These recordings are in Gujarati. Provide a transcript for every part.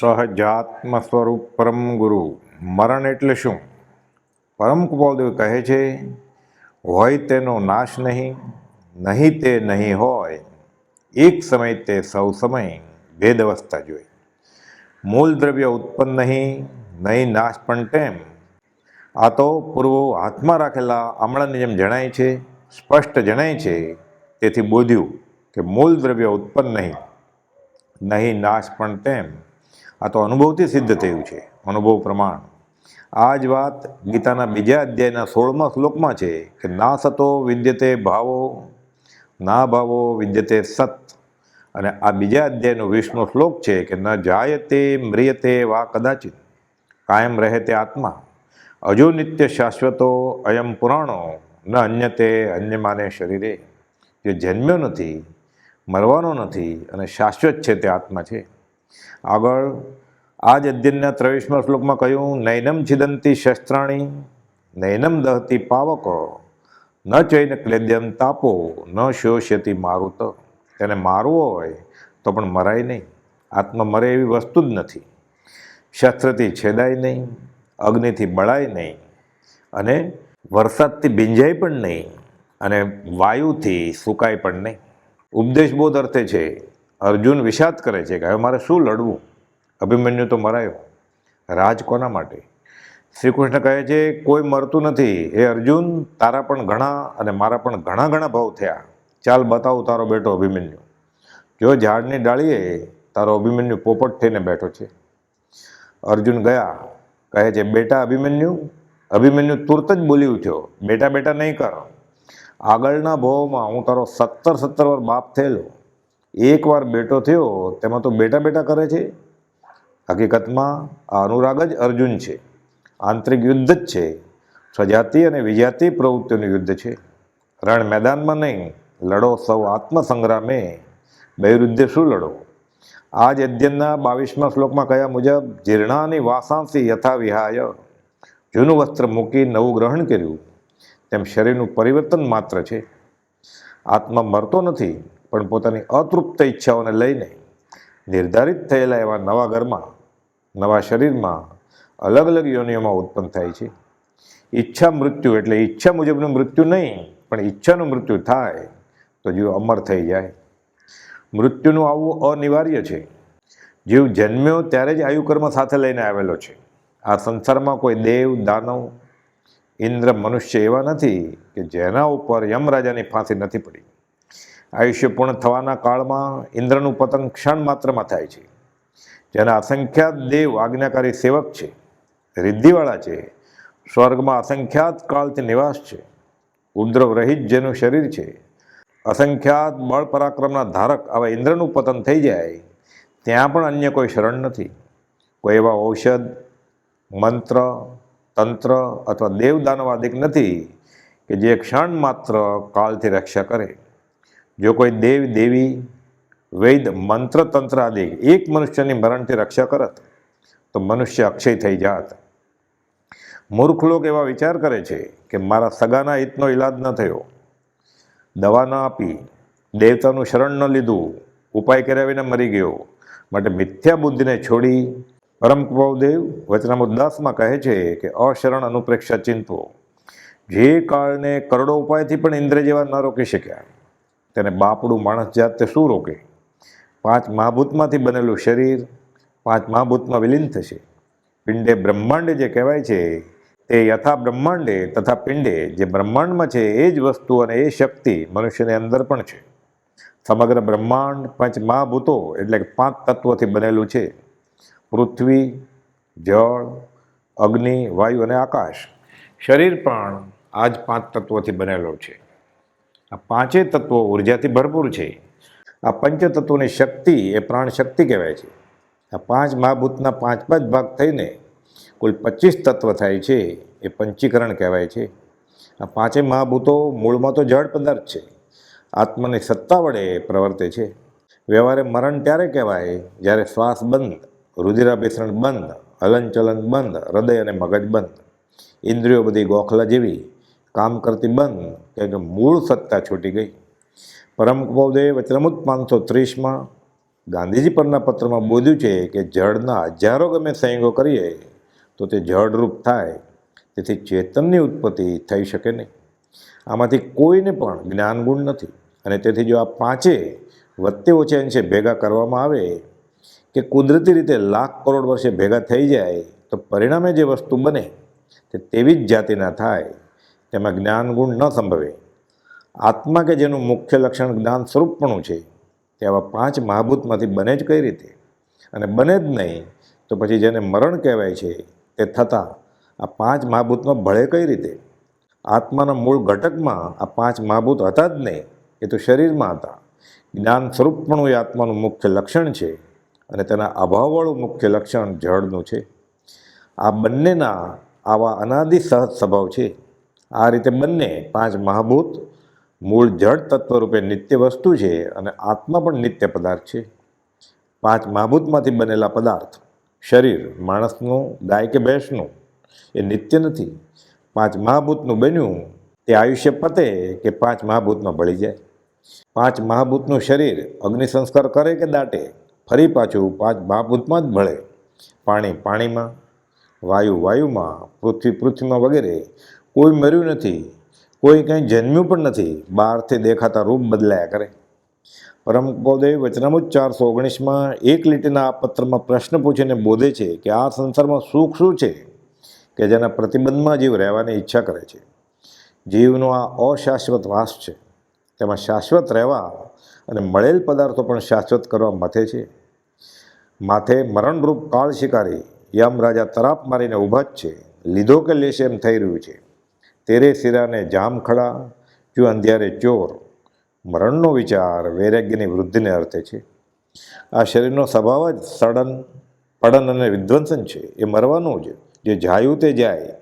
સહજાત્મ સ્વરૂપ પરમ ગુરુ. મરણ એટલે શું? પરમ કૃપાદેવ કહે છે, હોય તેનો નાશ નહીં નહીં તે નહીં હોય. એક સમય તે સૌ સમય ભેદ અવસ્થા જોઈ. મૂળ દ્રવ્ય ઉત્પન્ન નહીં નહીં નાશ પણ તેમ. આ તો પૂર્વો હાથમાં રાખેલા આમળાની જેમ જણાય છે, સ્પષ્ટ જણાય છે. તેથી બોધ્યું કે મૂળ દ્રવ્ય ઉત્પન્ન નહીં નહીં નાશ પણ તેમ. આ તો અનુભવથી સિદ્ધ થયું છે, અનુભવ પ્રમાણ. આ જ વાત ગીતાના બીજા અધ્યાયના સોળમા શ્લોકમાં છે કે, ના સતો વિદ્યતે ભાવો, ના ભાવો વિદ્યતે સત. અને આ બીજા અધ્યાયનો વિષ્ણુ શ્લોક છે કે, ન જાયતે મ્રિયતે વા કદાચિત, કાયમ રહે તે આત્મા, અજો નિત્ય શાશ્વતો અયમ પુરાણો, ન અન્યતે અન્યમાને શરીરે. જે જન્મ્યો નથી, મરવાનો નથી અને શાશ્વત છે તે આત્મા છે. આગળ આ જ અધ્યયનના ત્રેવીસમાં શ્લોકમાં કહ્યું, નૈનમ છિદંતી શસ્ત્રાણી, નૈનમ દહતી પાવકો, ન ચૈન ક્લેદ્યમ તાપો, ન શોષ્યતી મારુત. તેને મારવો હોય તો પણ મરાય નહીં. આત્મા મરે એવી વસ્તુ જ નથી. શસ્ત્રથી છેદાય નહીં, અગ્નિથી બળાય નહીં અને વરસાદથી ભીંજાય પણ નહીં અને વાયુથી સુકાય પણ નહીં. ઉપદેશ બોધ અર્થે છે અર્જુન વિષાદ કરે છે કે હવે મારે શું લડવું? અભિમન્યુ તો મરાયો. રાજ કોના માટે? શ્રી કૃષ્ણ કહે છે, કોઈ મરતું નથી. એ અર્જુન, તારા પણ ઘણા અને મારા પણ ઘણા ઘણા ભાવ થયા. ચાલ બતાવું તારો બેટો અભિમન્યુ. જો ઝાડની ડાળીએ, તારો અભિમન્યુ પોપટ થઈને બેઠો છે. અર્જુન ગયા, કહે છે, બેટા અભિમન્યુ અભિમન્યુ તુરત જ બોલી ઉઠ્યો. બેટા બેટા નહીં કર. આગળના ભાવમાં હું તારો સત્તર સત્તર વાર બાપ થયેલો. એકવાર બેટો થયો, તેમાં તો બેટા બેટા કરે છે. હકીકતમાં આ અનુરાગ જ અર્જુન છે. આંતરિક યુદ્ધ જ છે. સ્વજાતિ અને વિજાતિ પ્રવૃત્તિઓનું યુદ્ધ છે. રણ મેદાનમાં નહીં, લડો સૌ આત્મસંગ્રામે. બૈરુદ્ધે શું લડો? આ જ અધ્યયનના બાવીસમા શ્લોકમાં કયા મુજબ જીર્ણાની વાસાંસી યથા વિહાય જૂનું વસ્ત્ર મૂકી નવું ગ્રહણ કર્યું. તેમ શરીરનું પરિવર્તન માત્ર છે. આત્મા મરતો નથી. પણ પોતાની અતૃપ્ત ઈચ્છાઓને લઈને નિર્ધારિત થયેલા એવા નવા ઘરમાં, નવા શરીરમાં અલગ અલગ યોનિઓમાં ઉત્પન્ન થાય છે. ઈચ્છા મૃત્યુ એટલે ઈચ્છા મુજબનું મૃત્યુ નહીં, પણ ઈચ્છાનું મૃત્યુ થાય તો જીવ અમર થઈ જાય. મૃત્યુનું આવવું અનિવાર્ય છે. જીવ જન્મ્યો ત્યારે જ આયુકર્મ સાથે લઈને આવેલો છે. આ સંસારમાં કોઈ દેવ, દાનવ, ઇન્દ્ર, મનુષ્ય એવા નથી કે જેના ઉપર યમરાજાની ફાંસી નથી પડી. આયુષ્ય પૂર્ણ થવાના કાળમાં ઇન્દ્રનું પતન ક્ષણ માત્રમાં થાય છે. જેના અસંખ્યાત દેવ આજ્ઞાકારી સેવક છે, રિદ્ધિવાળા છે, સ્વર્ગમાં અસંખ્યાત કાળથી નિવાસ છે ઉપદ્રવ રહિત જેનું શરીર છે. અસંખ્યાત બળ પરાક્રમના ધારક આવા ઇન્દ્રનું પતન થઈ જાય, ત્યાં પણ અન્ય કોઈ શરણ નથી. કોઈ એવા ઔષધ, મંત્ર, તંત્ર અથવા દેવદાનવાદિક નથી કે જે ક્ષણ માત્ર કાળથી રક્ષા કરે. જો કોઈ દેવ, દેવી, વૈદ મંત્ર તંત્ર આદિ એક મનુષ્યની મરણથી રક્ષા કરત, તો મનુષ્ય અક્ષય થઈ જાત. મૂર્ખ લોક એવા વિચાર કરે છે કે મારા સગાના હિતનો ઈલાજ ન થયો. દવા ન આપી, દેવતાનું શરણ ન લીધું, ઉપાય કર્યા વિના મરી ગયો. માટે મિથ્યા બુદ્ધિને છોડી પરમ કૃપાદેવ વચનામૃત દસમાં કહે છે કે અશરણ અનુપ્રેક્ષા ચિંતવો જે કાળને કરોડો ઉપાયથી પણ ઇન્દ્ર જેવા ન રોકી શક્યા. તેને બાપડું માણસ જાત તે શું રોકે? પાંચ મહાભૂતમાંથી બનેલું શરીર, પાંચ મહાભૂતમાં વિલીન થશે. પિંડે બ્રહ્માંડે જે કહેવાય છે, તે યથા બ્રહ્માંડે તથા પિંડે જે બ્રહ્માંડમાં છે, એ જ વસ્તુ અને એ શક્તિ મનુષ્યની અંદર પણ છે. સમગ્ર બ્રહ્માંડ પાંચ મહાભૂતો એટલે કે પાંચ તત્વોથી બનેલું છે. પૃથ્વી, જળ, અગ્નિ, વાયુ અને આકાશ. શરીર પણ આ જ પાંચ તત્વોથી બનેલો છે. આ પાંચે તત્વો ઉર્જાથી ભરપૂર છે. આ પંચતત્વોની શક્તિ એ પ્રાણ શક્તિ કહેવાય છે. આ પાંચ મહાભૂતના પાંચ પાંચ ભાગ થઈને કુલ પચીસ તત્વ થાય છે એ પંચીકરણ કહેવાય છે. આ પાંચેય મહાભૂતો મૂળમાં તો જળ પદાર્થ છે. આત્માની સત્તા વડે પ્રવર્તે છે. વ્યવહારે મરણ ત્યારે કહેવાય જ્યારે શ્વાસ બંધ, રુધિરાભિસરણ બંધ, હલનચલન બંધ, હૃદય અને મગજ બંધ. ઇન્દ્રિયો બધી ગોખલા જેવી કામ કરતી બંધ કેમ કે મૂળ સત્તા છૂટી ગઈ. પરમ કૃપાદેવ વચનામૃત પાંચસો ત્રીસમાં ગાંધીજી પરના પત્રમાં બોધ્યું છે કે જળના હજારો ગમે સંયોગો કરીએ તો તે જળરૂપ થાય, તેથી ચેતનની ઉત્પત્તિ થઈ શકે નહીં. આમાંથી કોઈને પણ જ્ઞાન ગુણ નથી. અને તેથી જો આ પાંચે વત્તે ઓછે અંશે ભેગા કરવામાં આવે કે કુદરતી રીતે લાખ કરોડ વર્ષે ભેગા થઈ જાય, તો પરિણામે જે વસ્તુ બને તે તેવી જ જાતિના થાય. તેમાં જ્ઞાન ગુણ ન સંભવે. આત્મા કે જેનું મુખ્ય લક્ષણ જ્ઞાન સ્વરૂપપણું છે, તે આવા પાંચ મહાભૂતમાંથી બને જ કઈ રીતે? અને બને જ નહીં, તો પછી જેને મરણ કહેવાય છે, તે થતાં આ પાંચ મહાભૂતમાં ભળે કઈ રીતે? આત્માના મૂળ ઘટકમાં આ પાંચ મહાભૂત હતા જ નહીં, એ તો શરીરમાં હતા. જ્ઞાન સ્વરૂપપણું એ આત્માનું મુખ્ય લક્ષણ છે અને તેના અભાવવાળું મુખ્ય લક્ષણ જળનું છે. આ બંનેના આવા અનાદિ સહજ સ્વભાવ છે. આ રીતે બંને પાંચ મહાભૂત મૂળ જળ તત્વ રૂપે નિત્ય વસ્તુ છે અને આત્મા પણ નિત્ય પદાર્થ છે. પાંચ મહાભૂતમાંથી બનેલા પદાર્થ, શરીર, માણસનું, ગાય કે ભેંસનું, એ નિત્ય નથી. પાંચ મહાભૂતનું બન્યું, તે આયુષ્ય પતે કે પાંચ મહાભૂતમાં ભળી જાય? પાંચ મહાભૂતનું શરીર અગ્નિ સંસ્કાર કરે કે દાટે? ફરી પાછું પાંચ મહાભૂતમાં જ ભળે. પાણી પાણીમાં, વાયુ વાયુમાં, પૃથ્વી પૃથ્વીમાં વગેરે કોઈ મર્યું નથી, કોઈ કંઈ જન્મ્યું પણ નથી, બહારથી દેખાતા રૂપ બદલાયા કરે. પરમ બોધે વચનામુજ ચારસો ઓગણીસમાં એક લીટીના આ પત્રમાં પ્રશ્ન પૂછીને બોધે છે કે આ સંસારમાં સુખ શું છે? કે જેના પ્રતિબંધમાં જીવ રહેવાની ઈચ્છા કરે છે. જીવનો આ અશાશ્વત વાસ છે. તેમાં શાશ્વત રહેવા અને મળેલ પદાર્થો પણ શાશ્વત કરવા મથે છે. માથે મરણરૂપ કાળ શિકારી યમ રાજા તરાપ મારીને ઊભા જ છે. લીધો કે લેશે એમ થઈ રહ્યું છે. તેરે સિરાને જામખડા જો અંધિયારે ચોર. મરણનો વિચાર વૈરાગ્યની વૃદ્ધિને અર્થે છે. આ શરીરનો સ્વભાવ જ સડન, પડન અને વિધ્વંસન છે. એ મરવાનું જ, જે જાયું તે જાય.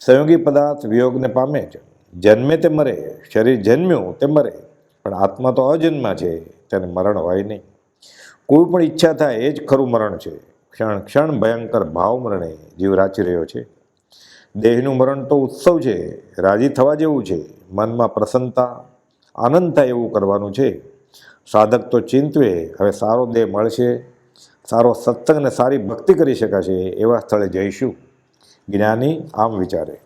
સંયોગી પદાર્થ વિયોગને પામે જ. જન્મે તે મરે, શરીર જન્મ્યું તે મરે. પણ આત્મા તો અજન્મા છે, તેને મરણ હોય નહીં. કોઈ પણ ઈચ્છા થાય એ જ ખરું મરણ છે. ક્ષણ ક્ષણ ભયંકર ભાવ મરણે જીવ રાચી રહ્યો છે. દેહનું મરણ તો ઉત્સવ છે, રાજી થવા જેવું છે, મનમાં પ્રસન્નતા, આનંદ થાય એવું કરવાનું છે. સાધક તો ચિંતવે, હવે સારો દેહ મળશે, સારો સત્સંગ અને સારી ભક્તિ કરી શકાશે એવા સ્થળે જઈશું. જ્ઞાની આમ વિચારે,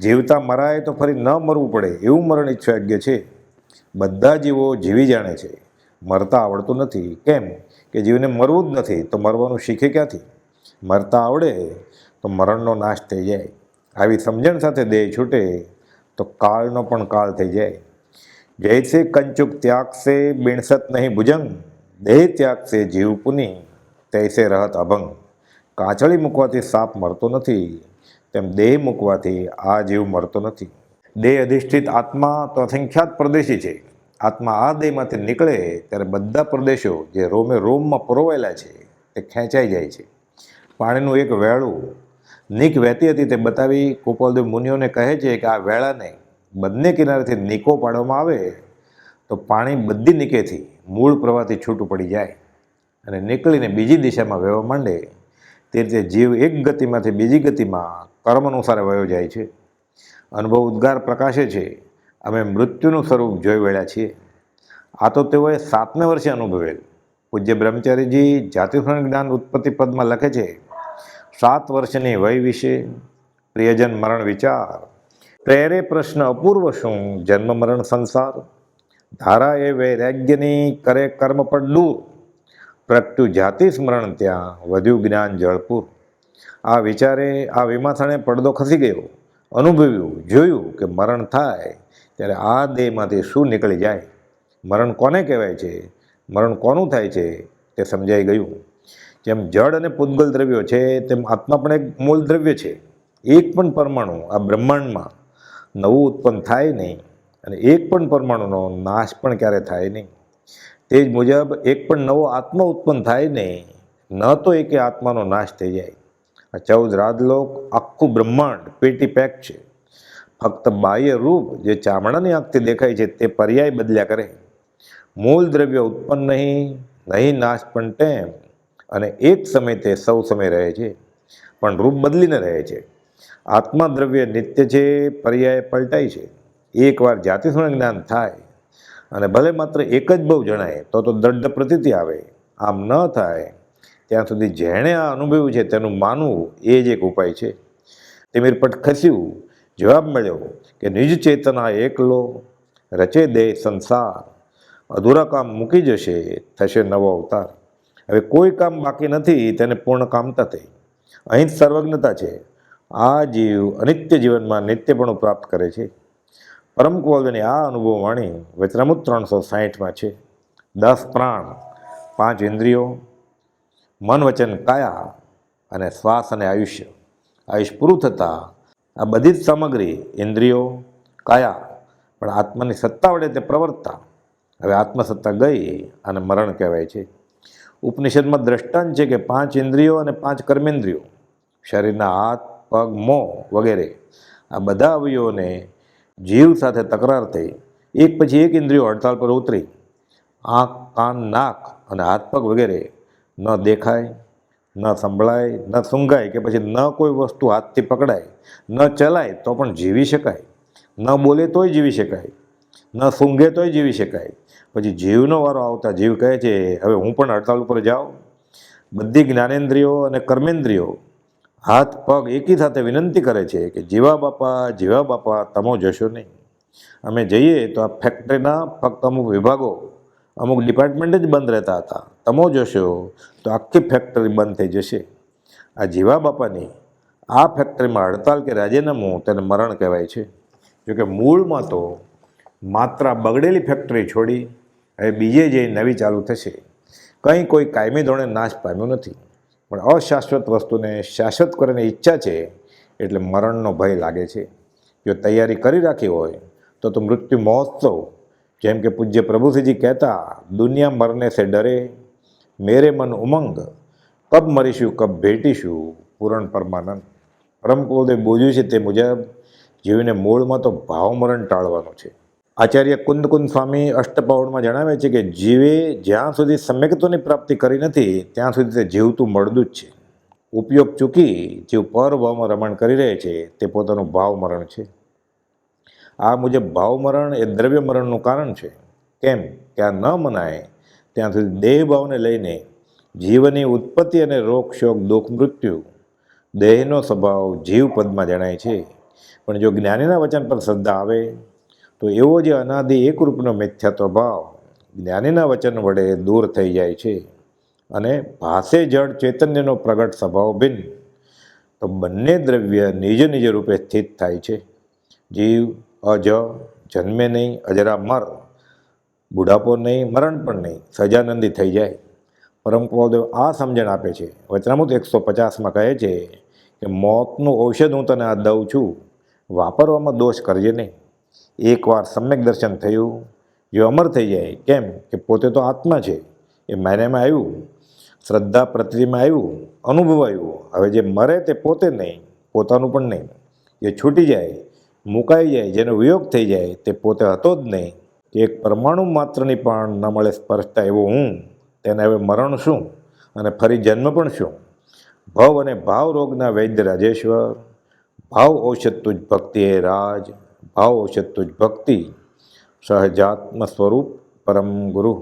જીવતા મરાય તો ફરી ન મરવું પડે એવું મરણ ઈચ્છાયોગ્ય છે. બધા જીવો જીવી જાણે છે, મરતા આવડતું નથી. કેમ? કે જીવને મરવું જ નથી, તો મરવાનું શીખે ક્યાંથી? મરતા આવડે તો મરણનો નાશ થઈ જાય. આવી સમજણ સાથે દેહ છૂટે તો કાળનો પણ કાળ થઈ જાય. જૈસે કંચુક ત્યાગશે બીણસત નહીં ભુજંગ. દેહ ત્યાગશે જીવ પુની. તૈસે રહત અભંગ. કાચળી મૂકવાથી સાપ મરતો નથી. તેમ દેહ મૂકવાથી આ જીવ મરતો નથી. દેહ અધિષ્ઠિત આત્મા તો અસંખ્યાત પ્રદેશી છે. આત્મા આ દેહમાંથી નીકળે ત્યારે બધા પ્રદેશો જે રોમે રોમમાં પરોવાયેલા છે તે ખેંચાઈ જાય છે. પાણીનું એક વેળું નીક વહેતી હતી તે બતાવી ગોપાલદેવ મુનિઓને કહે છે કે આ વેળાને બંને કિનારેથી નીકો પાડવામાં આવે તો પાણી બધી નીકેથી મૂળ પ્રવાહથી છૂટું પડી જાય અને નીકળીને બીજી દિશામાં વહેવા માંડે તે રીતે જીવ એક ગતિમાંથી બીજી ગતિમાં કર્મ અનુસાર વયો જાય છે. અનુભવ ઉદ્ગાર પ્રકાશે છે. અમે મૃત્યુનું સ્વરૂપ જોઈ વળ્યા છીએ. આ તો તેઓએ સાતમે વર્ષે અનુભવેલ. પૂજ્ય બ્રહ્મચારીજી જાતિસ્મરણ જ્ઞાન ઉત્પત્તિ પદમાં લખે છે. સાત વર્ષની વય વિશે પ્રિયજન મરણ વિચાર. પ્રેરે પ્રશ્ન અપૂર્વ શું? જન્મ મરણ સંસાર? ધારા એ વૈરાગ્યની કરે કર્મ પણ દૂર. પ્રગટ્યું જાતિ સ્મરણ ત્યાં, વધ્યું જ્ઞાન જળપુર. આ વિચારે, આ વિમાથણે પડદો ખસી ગયો. અનુભવ્યું, જોયું કે મરણ થાય, ત્યારે આ દેહમાંથી શું નીકળી જાય? મરણ કોને કહેવાય છે? મરણ કોનું થાય છે? તે સમજાઈ ગયું. જેમ જળ અને પૂતગલ દ્રવ્યો છે, તેમ આત્મા પણ એક મૂળ દ્રવ્ય છે. એક પણ પરમાણુ આ બ્રહ્માંડમાં નવું ઉત્પન્ન થાય નહીં અને એક પણ પરમાણુનો નાશ પણ ક્યારે થાય નહીં. તે જ મુજબ એક પણ નવો આત્મા ઉત્પન્ન થાય નહીં, ન તો એકે આત્માનો નાશ થઈ જાય. આ ચૌદ રાજલોક આખું બ્રહ્માંડ પેટી પેક છે. ફક્ત બાહ્ય રૂપ જે ચામડાની આંખથી દેખાય છે, તે પર્યાય બદલ્યા કરે. મૂળ દ્રવ્ય ઉત્પન્ન નહીં નહીં નાશ પણ તેમ. અને એક સમય તે સૌ સમય રહે છે, પણ રૂપ બદલીને રહે છે. આત્મા દ્રવ્ય નિત્ય છે, પર્યાય પલટાય છે. એકવાર જાતિસ્મરણ જ્ઞાન થાય અને ભલે માત્ર એક જ બહુ જણાય, તો તો દ્રઢ પ્રતીતિ આવે. આમ ન થાય, ત્યાં સુધી જેણે આ અનુભવ્યું છે તેનું માનવું એ જ એક ઉપાય છે. તિમિરપટ ખસ્યું, જવાબ મળ્યો કે નિજ ચેતના એકલો રચે દે સંસાર. અધૂરા કામ મૂકી જશે, થશે નવો અવતાર. હવે કોઈ કામ બાકી નથી, તેને પૂર્ણ કામતા થઈ અહીં સર્વજ્ઞતા છે. આ જીવ અનિત્ય જીવનમાં નિત્યપણું પ્રાપ્ત કરે છે. પરમ કુવલની આ અનુભવ વાણી વચનામૃત ત્રણસો સાહીઠમાં છે. દસ પ્રાણ, પાંચ ઇન્દ્રિયો, મન વચન કાયા અને શ્વાસ અને આયુષ્ય. આયુષ પૂરું થતાં આ બધી જ સામગ્રી ઇન્દ્રિયો કાયા, પણ આત્માની સત્તા વડે તે પ્રવર્તતા હવે આત્મસત્તા ગઈ અને મરણ કહેવાય છે. ઉપનિષદમાં દ્રષ્ટાંત છે કે પાંચ ઇન્દ્રિયો અને પાંચ કર્મેન્દ્રિયો, શરીરના હાથ, પગ, મોં વગેરે. આ બધા અવયવોને જીવ સાથે તકરાર થઈ, એક પછી એક ઇન્દ્રિયો હડતાલ પર ઉતરી. આંખ, કાન, નાક અને હાથ, પગ વગેરે ન દેખાય, ન સંભળાય, ન સૂંઘાય કે પછી ન કોઈ વસ્તુ હાથથી પકડાય, ન ચલાય તો પણ જીવી શકાય. ન બોલે તોય જીવી શકાય. ન સૂંઘે તોય જીવી શકાય. પછી જીવનો વારો આવતા જીવ કહે છે, હવે હું પણ હડતાલ ઉપર જાઉં. બધી જ્ઞાનેન્દ્રિયો અને કર્મેન્દ્રિયો હાથ, પગ એકી સાથે વિનંતી કરે છે કે, જીવા બાપા જીવા બાપા, તમો જશો નહીં. અમે જઈએ તો આ ફેક્ટરીના ફક્ત અમુક વિભાગો, અમુક ડિપાર્ટમેન્ટ જ બંધ રહેતા હતા. તમો જશો તો આખી ફેક્ટરી બંધ થઈ જશે. આ જીવા બાપાની, આ ફેક્ટરીમાં હડતાલ કે રાજીનામું તેને મરણ કહેવાય છે. જોકે મૂળમાં તો માત્ર બગડેલી ફેક્ટરી છોડી હવે બીજે જઈ નવી ચાલુ થશે, કંઈ કોઈ કાયમી ધોરણે નાશ પામ્યો નથી. પણ અશાશ્વત વસ્તુને શાશ્વત કરવાની ઈચ્છા છે એટલે મરણનો ભય લાગે છે. જો તૈયારી કરી રાખી હોય, તો તો મૃત્યુ મહોત્સવ, જેમ કે પૂજ્ય પ્રભુસિંહજી કહેતા, દુનિયા મરને સે ડરે, મેરે મન ઉમંગ, કબ મરીશું, કબ ભેટીશું, પૂરણ પરમાનંદ. પરમ કુલદેવ બોલ્યું છે તે મુજબ, જીવને મૂળમાં તો ભાવમરણ ટાળવાનું છે. આચાર્ય કુંદ કુંદ સ્વામી અષ્ટપૌણમાં જણાવે છે કે જીવે જ્યાં સુધી સમ્યકત્વની પ્રાપ્તિ કરી નથી, ત્યાં સુધી તે જીવતું મળદું જ છે. ઉપયોગ ચૂકી જીવ પર ભાવમાં રમણ કરી રહે છે, તે પોતાનું ભાવમરણ છે. આ મુજબ ભાવમરણ એ દ્રવ્ય મરણનું કારણ છે. કેમ ત્યાં ન મનાય, ત્યાં સુધી દેહ ભાવને લઈને જીવની ઉત્પત્તિ અને રોગ, શોક, દુઃખ, મૃત્યુ, દેહનો સ્વભાવ જીવ પદમાં જણાય છે. પણ જો જ્ઞાનીના વચન પર શ્રદ્ધા આવે તો એવો જે અનાદિ એકરૂપનો મિથ્યાત્વ ભાવ જ્ઞાનીના વચન વડે દૂર થઈ જાય છે અને ભાષે જળ ચૈતન્યનો પ્રગટ સ્વભાવ ભિન્ન, તો બંને દ્રવ્ય નિજ નિજ રૂપે સ્થિત થાય છે. જીવ, અજ, જન્મે નહીં, અજરા મર, બુઢાપો નહીં, મરણ પણ નહીં, સજાનંદી થઈ જાય. પરમ કુલદેવ આ સમજણ આપે છે. વચનામૃત એકસો પચાસમાં કહે છે કે, મોતનું ઔષધ હું તને આ દઉં છું, વાપરવામાં દોષ કરજે નહીં. એકવાર સમ્યક દર્શન થયું, જે અમર થઈ જાય, કેમ કે પોતે તો આત્મા છે, એ માન્યામાં આવ્યું, શ્રદ્ધા પ્રતિમાં આવ્યું અનુભવાયું હવે જે મરે તે પોતે નહીં, પોતાનું પણ નહીં. જે છૂટી જાય, મુકાઈ જાય, જેનો વિયોગ થઈ જાય, તે પોતે હતો જ નહીં. કે એક પરમાણુ માત્રની પણ ન મળે સ્પર્શતા એવો હું, તેને હવે મરણ શું? અને ફરી જન્મ પણ શું? ભવ અને ભાવ રોગના વૈદ્ય રાજેશ્વર, ભાવ ઔષધ તુજ ભક્તિ હે રાજ ભાવ ઔષધ તુજ ભક્તિ સહજાત્મ સ્વરૂપ પરમ ગુરુ